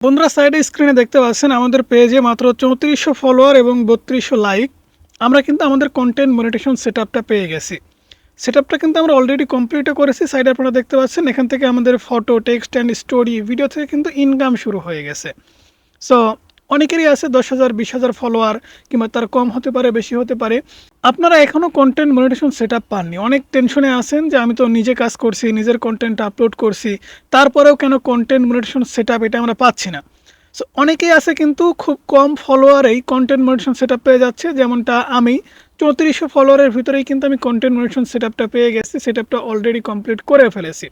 বন্ধুরা সাইডে স্ক্রিনে দেখতে পাচ্ছেন আমাদের পেজে মাত্র চৌত্রিশশো ফলোয়ার এবং বত্রিশশো লাইক আমরা কিন্তু আমাদের কন্টেন্ট মনিটেশন সেট পেয়ে গেছি। সেট কিন্তু আমরা অলরেডি কমপ্লিটও করেছি। সাইডে আপনারা দেখতে পাচ্ছেন, এখান থেকে আমাদের photo text and story video থেকে কিন্তু ইনকাম শুরু হয়ে গেছে। সো অনেকেরই আছে দশ হাজার, বিশ হাজার ফলোয়ার কিংবা তার কম হতে পারে, বেশি হতে পারে। আপনারা এখনও কন্টেন্ট মনিটেশন সেট আপ পাননি। অনেক টেনশনে আছেন যে আমি তো নিজে কাজ করছি, নিজের কন্টেন্ট আপলোড করছি, তারপরেও কেন কন্টেন্ট মনিটেশন সেট আপ এটা আমরা পাচ্ছি না? সো অনেকেই আছে কিন্তু খুব কম ফলোয়ারেই কন্টেন্ট মনিটেশন সেট আপ পেয়ে যাচ্ছে। যেমনটা আমি, চৌত্রিশশো ফলোয়ারের ভিতরেই কিন্তু আমি কন্টেন্ট মনিটেশন সেট আপটা পেয়ে গেছি সেট আপটা অলরেডি কমপ্লিট করে ফেলেছি।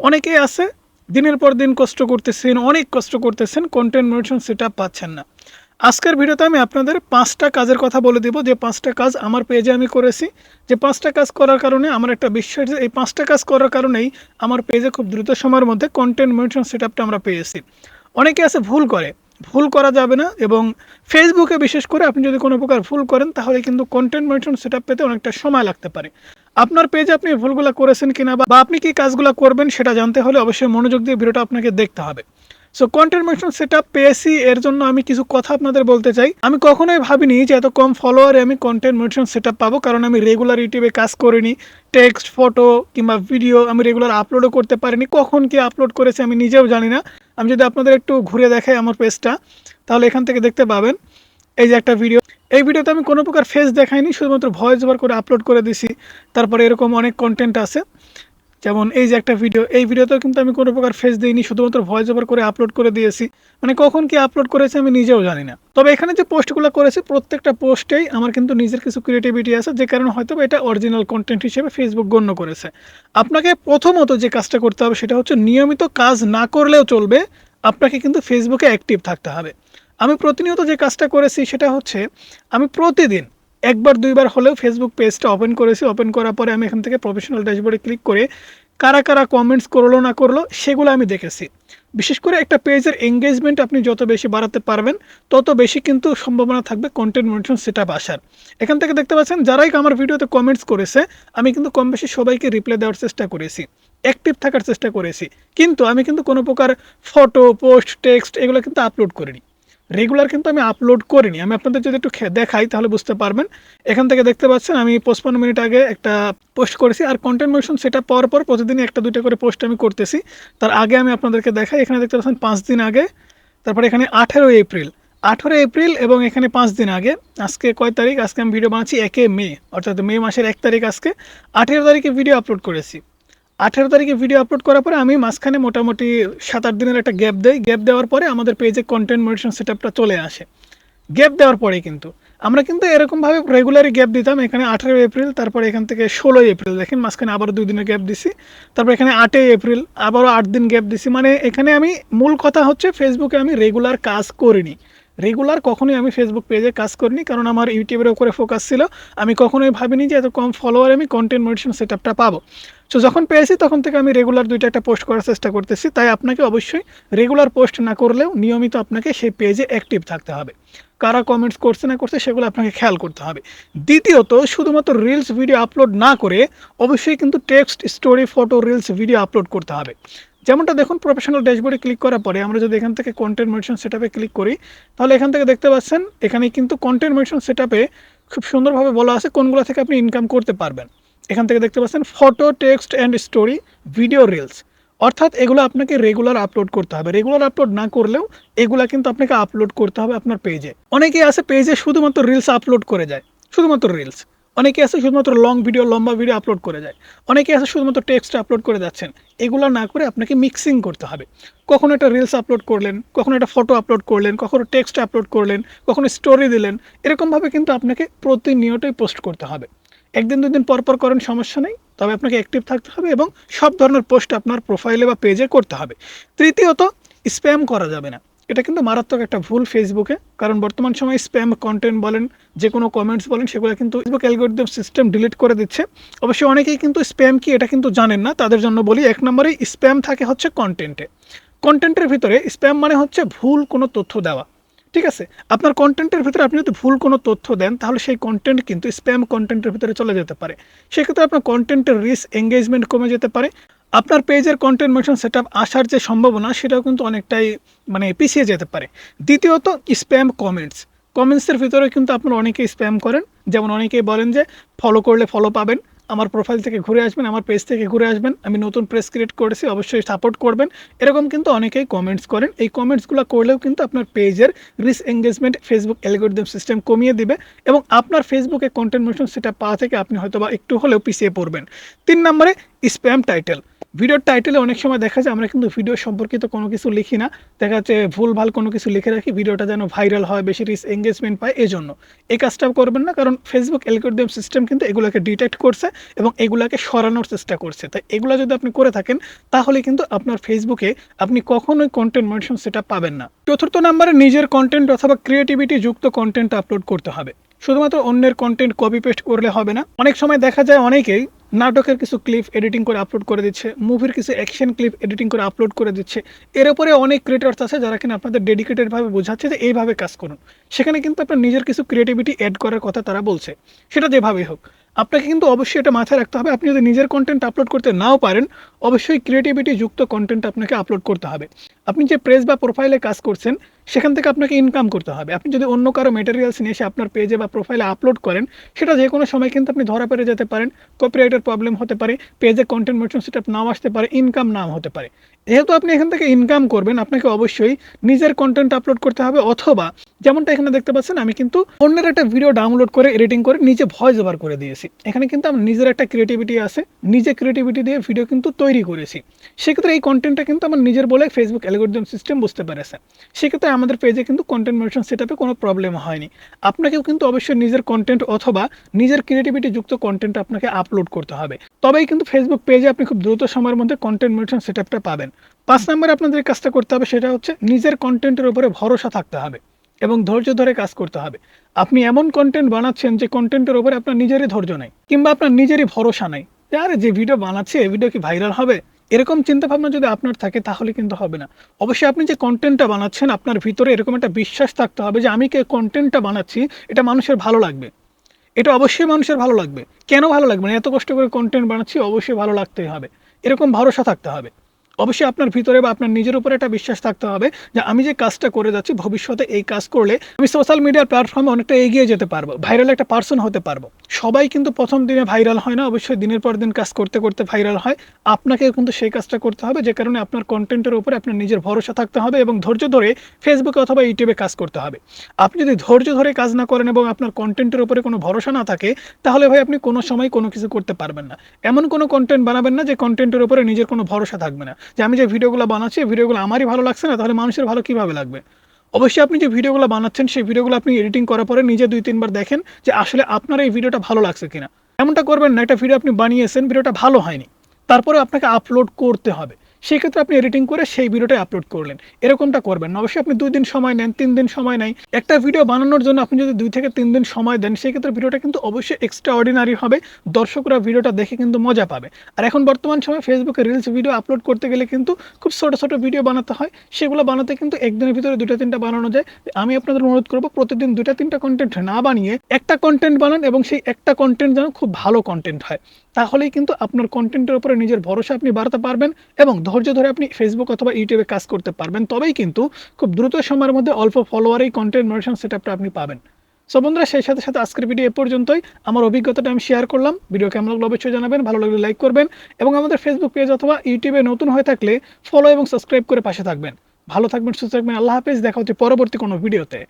অনেকেই আছে, দিনের পর দিন কষ্ট করতেছেন, অনেক কষ্ট করতেছেন কন্টেন্ট মনিটেশন সেট আপ পাচ্ছেন না। আজকের ভিডিওতে আমি আপনাদের পাঁচটা কাজের কথা বলে দিব। যে পাঁচটা কাজ আমার পেজে আমি করেছি, যে পাঁচটা কাজ করার কারণে আমার একটা বিশ্বাস এই পাঁচটা কাজ করার কারণেই আমার পেজে খুব দ্রুত সময়ের মধ্যে কন্টেন্ট মনিটেশন সেট আপটা আমরা পেয়েছি। অনেকে আছে ভুল করে, ভুল করা যাবে না এবং ফেসবুকে বিশেষ করে আপনি যদি কোনো প্রকার ভুল করেন, তাহলে কিন্তু কন্টেন্ট মনিটন সেট পেতে অনেকটা সময় লাগতে পারে। আপনার পেজে আপনি ভুলগুলো করেছেন কিনা বা আপনি কি কাজগুলো করবেন সেটা জানতে হলে অবশ্যই মনোযোগ দিয়ে ভিডিওটা আপনাকে দেখতে হবে। So content monetisation set up পেয়েছি, এর জন্য আমি কিছু কথা আপনাদের বলতে চাই। আমি কখনোই ভাবিনি যে এত কম ফলোয়ারে আমি কন্টেন্ট মেনশন সেট আপ পাবো, কারণ আমি রেগুলার ইউটিউবে কাজ করিনি। টেক্সট ফটো কিংবা ভিডিও আমি রেগুলার আপলোডও করতে পারিনি। কখন কি আপলোড করেছে আমি নিজেও জানি না। আমি যদি আপনাদের একটু ঘুরে দেখাই আমার পেজটা তাহলে এখান থেকে দেখতে পাবেন। এই যে একটা ভিডিও এই ভিডিওতে আমি কোনো প্রকার ফেস দেখাইনি, শুধুমাত্র ভয়েস ওভার করে আপলোড করে দিছি। তারপরে এরকম অনেক কন্টেন্ট আছে। যেমন এই যে একটা ভিডিও এই ভিডিওতেও কিন্তু আমি কোনো প্রকার ফেস দিইনি, শুধুমাত্র ভয়েস ওভার করে আপলোড করে দিয়েছি। মানে কখন কি আপলোড করেছে আমি নিজেও জানি না। তবে এখানে যে পোস্টগুলো করেছি, প্রত্যেকটা পোস্টেই আমার কিন্তু নিজের কিছু ক্রিয়েটিভিটি আছে, যে কারণে হয়তো এটা অরিজিনাল কন্টেন্ট হিসেবে ফেসবুক গণ্য করেছে। আপনাকে প্রথমত যে কাজটা করতে হবে, সেটা হচ্ছে নিয়মিত কাজ না করলেও চলবে, আপনাকে কিন্তু ফেসবুকে অ্যাক্টিভ থাকতে হবে। আমি প্রতিনিয়ত যে কাজটা করেছি, সেটা হচ্ছে আমি প্রতিদিন একবার, দুইবার হলেও ফেসবুক পেজটা ওপেন করেছি। ওপেন করার পরে আমি এখান থেকে প্রফেশনাল ড্যাশবোর্ডে ক্লিক করে কারা কারা কমেন্টস করল, না করল, সেগুলো আমি দেখেছি। বিশেষ করে একটা পেজের এঙ্গেজমেন্ট আপনি যত বেশি বাড়াতে পারবেন, তত বেশি কিন্তু সম্ভাবনা থাকবে কন্টেন্ট মনিটন সেট আপ আসার। এখান থেকে দেখতে পাচ্ছেন, যারাই আমার ভিডিওতে কমেন্টস করেছে, আমি কিন্তু কম বেশি সবাইকে রিপ্লাই দেওয়ার চেষ্টা করেছি। অ্যাক্টিভ থাকার চেষ্টা করেছি। কিন্তু আমি কিন্তু কোনো প্রকার ফটো পোস্ট টেক্সট এগুলো কিন্তু আপলোড করিনি। রেগুলার কিন্তু আমি আপলোড করিনি। আমি আপনাদের যদি একটু দেখাই, তাহলে বুঝতে পারবেন। এখান থেকে দেখতে পাচ্ছেন, আমি পঁচপান্ন মিনিট আগে একটা পোস্ট করেছি। আর কন্টেন্ট মোশন সেটা পাওয়ার পর প্রতিদিনই একটা, দুইটা করে পোস্ট আমি করতেছি। তার আগে আমি আপনাদেরকে দেখাই, এখানে দেখতে পাচ্ছেন পাঁচ দিন আগে। তারপরে এখানে আঠেরো এপ্রিল। আঠেরো এপ্রিল এবং এখানে পাঁচ দিন আগে। আজকে কয় তারিখ? আজকে আমি ভিডিও বানাচ্ছি একে মে। অর্থাৎ মে মাসের এক তারিখ আজকে। আঠেরো তারিখে ভিডিও আপলোড করেছি। আঠেরো তারিখে ভিডিও আপলোড করার পরে আমি মাঝখানে মোটামুটি সাত আট দিনের একটা গ্যাপ দেই। গ্যাপ দেওয়ার পরে আমাদের পেজে কন্টেন্ট মনিটেশন সেট চলে আসে। গ্যাপ দেওয়ার পরে কিন্তু। আমরা কিন্তু এরকমভাবে রেগুলারই গ্যাপ দিতাম। এখানে আঠেরোই এপ্রিল তারপরে এখান থেকে ষোলোই এপ্রিল দেখেন মাঝখানে আবারও দুই দিনের গ্যাপ দিছি। তারপর এখানে আটই এপ্রিল আবারও আট দিন গ্যাপ দিছি। মানে এখানে আমি মূল কথা হচ্ছে ফেসবুকে আমি রেগুলার কাজ করিনি। রেগুলার কখনোই আমি ফেসবুক পেজে কাজ করিনি, কারণ আমার ইউটিউবের উপরে ফোকাস ছিল। আমি কখনোই ভাবিনি যে এত কম ফলোয়ার আমি কন্টেন্ট মডিশন সেট আপটা পাবো। সো যখন পেয়েছি, তখন থেকে আমি রেগুলার দুইটা একটা পোস্ট করার চেষ্টা করতেছি। তাই আপনাকে অবশ্যই রেগুলার পোস্ট না করলেও নিয়মিত আপনাকে সেই পেজে অ্যাক্টিভ থাকতে হবে। কারা কমেন্টস করছে না করছে, সেগুলো আপনাকে খেয়াল করতে হবে। দ্বিতীয়ত, শুধুমাত্র রিলস ভিডিও আপলোড না করে অবশ্যই কিন্তু text story photo reels video upload করতে হবে। যেমনটা দেখুন প্রফেশনাল ড্যাশবোর্ডে ক্লিক করার পরে আমরা যদি এখান থেকে কন্টেন্ট মেডিশন সেট ক্লিক করি, তাহলে এখান থেকে দেখতে পাচ্ছেন, এখানে কিন্তু কন্টেন্ট মেডিশন সেট খুব সুন্দরভাবে বলা আছে কোনগুলো থেকে আপনি ইনকাম করতে পারবেন। এখান থেকে দেখতে পাচ্ছেন photo text and story video reels অর্থাৎ এগুলো আপনাকে রেগুলার আপলোড করতে হবে। রেগুলার আপলোড না করলেও এগুলা কিন্তু আপনাকে আপলোড করতে হবে আপনার পেজে অনেকেই আছে পেজে শুধুমাত্র রিলস আপলোড করে যায়। শুধুমাত্র রিলস অনেকে আছে শুধুমাত্র লং ভিডিও লম্বা ভিডিও আপলোড করে যায়। অনেকে আছে শুধুমাত্র টেক্সট আপলোড করে যাচ্ছেন। এগুলো না করে আপনাকে মিক্সিং করতে হবে। কখনো একটা রিলস আপলোড করলেন, কখনো একটা ফটো আপলোড করলেন, কখনো টেক্সট আপলোড করলেন, কখনো স্টোরি দিলেন, এরকমভাবে কিন্তু আপনাকে প্রতিনিয়তই পোস্ট করতে হবে। একদিন দুদিন পর পর করেন, সমস্যা নেই। তবে আপনাকে অ্যাক্টিভ থাকতে হবে এবং সব ধরনের পোস্ট আপনার প্রোফাইলে বা পেজে করতে হবে। তৃতীয়ত স্প্যাম করা যাবে না। এটা কিন্তু মারাত্মক একটা ভুল ফেসবুকে কারণ বর্তমান সময় স্প্যাম কন্টেন্ট বলেন, যে কোনো কমেন্টস বলেন, সেগুলো কিন্তু ফেসবুক অ্যালগোরিদম সিস্টেম ডিলিট করে দিচ্ছে। অবশ্যই অনেকেই কিন্তু স্প্যাম কি এটা কিন্তু জানেন না। তাদের জন্য বলি, এক নম্বরেই স্প্যাম থাকে হচ্ছে কন্টেন্টে কন্টেন্টের ভিতরে স্প্যাম মানে হচ্ছে ভুল কোনো তথ্য দেওয়া। ঠিক আছে? আপনার কন্টেন্টের ভিতরে আপনি যদি ভুল কোনো তথ্য দেন, তাহলে সেই কন্টেন্ট কিন্তু স্প্যাম কন্টেন্টের ভিতরে চলে যেতে পারে। সেক্ষেত্রে আপনার কন্টেন্টের রিস এঙ্গেজমেন্ট কমে যেতে পারে। আপনার পেজের কন্টেন্ট মোশন সেট আসার যে সম্ভাবনা, সেটাও কিন্তু অনেকটাই মানে পিছিয়ে যেতে পারে। দ্বিতীয়ত স্প্যাম কমেন্টস কমেন্টসের ভিতরে কিন্তু আপনারা অনেকেই স্প্যাম করেন। যেমন অনেকেই বলেন যে ফলো করলে ফলো পাবেন। আমার প্রোফাইল থেকে ঘুরে আসবেন, আমার পেজ থেকে ঘুরে আসবেন, আমি নতুন প্রেস ক্রিয়েট করেছি, অবশ্যই সাপোর্ট করবেন। এরকম কিন্তু অনেকেই কমেন্টস করেন। এই কমেন্টসগুলো করলেও কিন্তু আপনার পেজের reach engagement Facebook algorithm system কমিয়ে দিবে এবং আপনার ফেসবুকে কন্টেন্ট মোশন সেটা পাওয়া থেকে আপনি হয়তো বা একটু হলেও পিছিয়ে পড়বেন। তিন নম্বরে স্প্যাম টাইটেল ভিডিওর টাইটেলে অনেক সময় দেখা যায়, আমরা কিন্তু ভিডিও সম্পর্কিত কোনো কিছু লিখি না। দেখা যাচ্ছে ভুলভাল কোনো কিছু লিখে রাখি ভিডিওটা যেন ভাইরাল হয়, বেশি রিস এঙ্গেজমেন্ট পায় এই জন্য এই কাজটা করবেন না, কারণ ফেসবুক অ্যালগোরিদম সিস্টেম কিন্তু এগুলোকে ডিটেক্ট করছে এবং এগুলোকে সরানোর চেষ্টা করছে। তাই এগুলো যদি আপনি করে থাকেন, তাহলে কিন্তু আপনার ফেসবুকে আপনি কখনোই কন্টেন্ট মনিশন সেটা পাবেন না। চতুর্থ নাম্বারে নিজের কন্টেন্ট অথবা ক্রিয়েটিভিটি যুক্ত কন্টেন্ট আপলোড করতে হবে। শুধুমাত্র অন্যের কন্টেন্ট কপি পেস্ট করলে হবে না। অনেক সময় দেখা যায় অনেকেই নাটকের কিছু ক্লিপ এডিটিং করে আপলোড করে দিচ্ছে মুভির কিছু অ্যাকশন ক্লিপ এডিটিং করে আপলোড করে দিচ্ছে। এর উপরে অনেক ক্রিয়েটার্স আছে যারা কিনা আপনাদের ডেডিকেটেডভাবে বোঝাচ্ছে যে এইভাবে কাজ করুন। সেখানে কিন্তু আপনার নিজের কিছু ক্রিয়েটিভিটি অ্যাড করার কথা তারা বলছে। সেটা যেভাবেই হোক আপনাকে কিন্তু অবশ্যই এটা মাথায় রাখতে হবে। আপনি যদি নিজের কন্টেন্ট আপলোড করতে নাও পারেন, অবশ্যই ক্রিয়েটিভিটি যুক্ত কন্টেন্ট আপনাকে আপলোড করতে হবে। আপনি যে প্রেস বা প্রোফাইলে কাজ করছেন, সেখান থেকে আপনাকে ইনকাম করতে হবে। আপনি যদি অন্য কারও মেটেরিয়ালস নিয়ে এসে আপনার পেজে বা প্রোফাইলে আপলোড করেন, সেটা যে কোনো সময় কিন্তু আপনি ধরা পেরে যেতে পারেন। কপিরাইটের প্রবলেম হতে পারে পেজে কন্টেন্ট মোশন সেটা নাও আসতে পারে ইনকাম নাও হতে পারে। যেহেতু আপনি এখান থেকে ইনকাম করবেন, আপনাকে অবশ্যই নিজের কন্টেন্ট আপলোড করতে হবে অথবা যেমনটা এখানে দেখতে পাচ্ছেন, আমি কিন্তু অন্যের একটা ভিডিও ডাউনলোড করে এডিটিং করে নিজে ভয়েস ওভার করে দিয়েছি। এখানে কিন্তু আমার নিজের একটা ক্রিয়েটিভিটি আছে, নিজে ক্রিয়েটিভিটি দিয়ে ভিডিও কিন্তু তৈরি করেছি। সেক্ষেত্রে এই কন্টেন্টটা কিন্তু আমার নিজের বলে ফেসবুক অ্যালগোরিদম সিস্টেম বুঝতে পেরেছে। সেক্ষেত্রে আমাদের পেজে কিন্তু কন্টেন্ট মোশন সেটআপে কোনো প্রবলেম হয়নি। আপনাকেও কিন্তু অবশ্যই নিজের কন্টেন্ট অথবা নিজের ক্রিয়েটিভিটি যুক্ত কন্টেন্ট আপনাকে আপলোড করতে হবে। তবেই কিন্তু ফেসবুক পেজে আপনি খুব দ্রুত সময়ের মধ্যে কন্টেন্ট মোশন সেটআপটা পাবেন। পাঁচ নম্বরে আপনাদের কাজটা করতে হবে, সেটা হচ্ছে নিজের কন্টেন্টের উপরে ভরসা থাকতে হবে এবং ধৈর্য ধরে কাজ করতে হবে। আপনি এমন কন্টেন্ট বানাচ্ছেন যে কন্টেন্টের উপরে আপনার নিজেরই ধৈর্য নাই কিংবা আপনার নিজেরই ভরসা নাই। আরে যে ভিডিও বানাচ্ছে, এই ভিডিও কি ভাইরাল হবে? এরকম চিন্তা ভাবনা যদি আপনার থাকে, তাহলে কিন্তু হবে না। অবশ্যই আপনি যে কন্টেন্টটা বানাচ্ছেন, আপনার ভিতরে এরকম একটা বিশ্বাস থাকতে হবে যে আমি কে কন্টেন্টটা বানাচ্ছি, এটা মানুষের ভালো লাগবে। এটা অবশ্যই মানুষের ভালো লাগবে। কেন ভালো লাগবে না? এত কষ্ট করে কন্টেন্ট বানাচ্ছি, অবশ্যই ভালো লাগতেই হবে। এরকম ভরসা থাকতে হবে। অবশ্যই আপনার ভিতরে বা আপনার নিজের উপরে একটা বিশ্বাস থাকতে হবে যে আমি যে কাজটা করে যাচ্ছি, ভবিষ্যতে এই কাজ করলে আমি সোশ্যাল মিডিয়ার প্ল্যাটফর্মে অনেকটা এগিয়ে যেতে পারব ভাইরাল একটা পার্সন হতে পারব। সবাই কিন্তু প্রথম দিনে ভাইরাল হয় না, অবশ্যই দিনের পর দিন কাজ করতে করতে ভাইরাল হয়। আপনাকে কিন্তু সেই কাজটা করতে হবে, যে কারণে আপনার কন্টেন্টের উপরে আপনার নিজের ভরসা থাকতে হবে এবং ধৈর্য ধরে ফেসবুকে অথবা ইউটিউবে কাজ করতে হবে। আপনি যদি ধৈর্য ধরে কাজ না করেন এবং আপনার কন্টেন্টের উপরে কোনো ভরসা না থাকে, তাহলে ভাই আপনি কোনো সময় কোনো কিছু করতে পারবেন না। এমন কোনো কন্টেন্ট বানাবেন না যে কন্টেন্টের উপরে নিজের কোনো ভরসা থাকবে না। যে আমি যে ভিডিওগুলো বানাচ্ছি ভিডিওগুলো আমারই ভালো লাগছে না, তাহলে মানুষের ভালো কীভাবে লাগবে? অবশ্যই আপনি যে ভিডিওগুলো বানাচ্ছেন, সেই ভিডিওগুলো আপনি এডিটিং করার পরে নিজে দুই তিনবার দেখেন যে আসলে আপনার এই ভিডিওটা ভালো লাগছে কিনা। এমনটা করবেন না, একটা ভিডিও আপনি বানিয়েছেন, ভিডিওটা ভালো হয়নি। তারপরে আপনাকে আপলোড করতে হবে। সেক্ষেত্রে আপনি এডিটিং করে সেই ভিডিওটা আপলোড করলেন। এরকমটা করবেন না। অবশ্যই আপনি দুই দিন সময় নেন, তিন দিন সময় নেই একটা ভিডিও বানানোর জন্য আপনি যদি দুই থেকে তিন দিন সময় দেন, সেক্ষেত্রে ভিডিওটা কিন্তু অবশ্যই এক্সট্রা অর্ডিনারি হবে। দর্শকরা ভিডিওটা দেখে কিন্তু মজা পাবে। আর এখন বর্তমান সময় ফেসবুকে রিলস ভিডিও আপলোড করতে গেলে কিন্তু খুব ছোটো ছোটো ভিডিও বানাতে হয়। সেগুলো বানাতে কিন্তু একদিনের ভিতরে দুটা তিনটা বানানো যায়। আমি আপনাদের অনুরোধ করব, প্রতিদিন দুটা তিনটা কন্টেন্ট না বানিয়ে একটা কন্টেন্ট বানান এবং সেই একটা কন্টেন্ট যেন খুব ভালো কন্টেন্ট হয়। তাহলেই কিন্তু আপনার কন্টেন্টের উপরে নিজের ভরসা আপনি বাড়াতে পারবেন এবং ধৈর্য ধরে আপনি ফেসবুক অথবা ইউটিউবে কাজ করতে পারবেন। তবেই কিন্তু খুব দ্রুত সময়ের মধ্যে অল্প ফলোয়ারেই কন্টেন্ট মোশন সেটআপটা আপনি পাবেন। সো বন্ধুরা, সেই সাথে সাথে আজকের ভিডিও এ পর্যন্তই। আমার অভিজ্ঞতাটা আমি শেয়ার করলাম। ভিডিও কেমন লাগল অবশ্যই জানাবেন। ভালো লাগলে লাইক করবেন এবং আমাদের ফেসবুক পেজ অথবা ইউটিউবে নতুন হয়ে থাকলে ফলো এবং সাবস্ক্রাইব করে পাশে থাকবেন। ভালো থাকবেন, সুস্থ থাকবেন। আল্লাহ হাফেজ। দেখা হচ্ছে পরবর্তী কোনো ভিডিওতে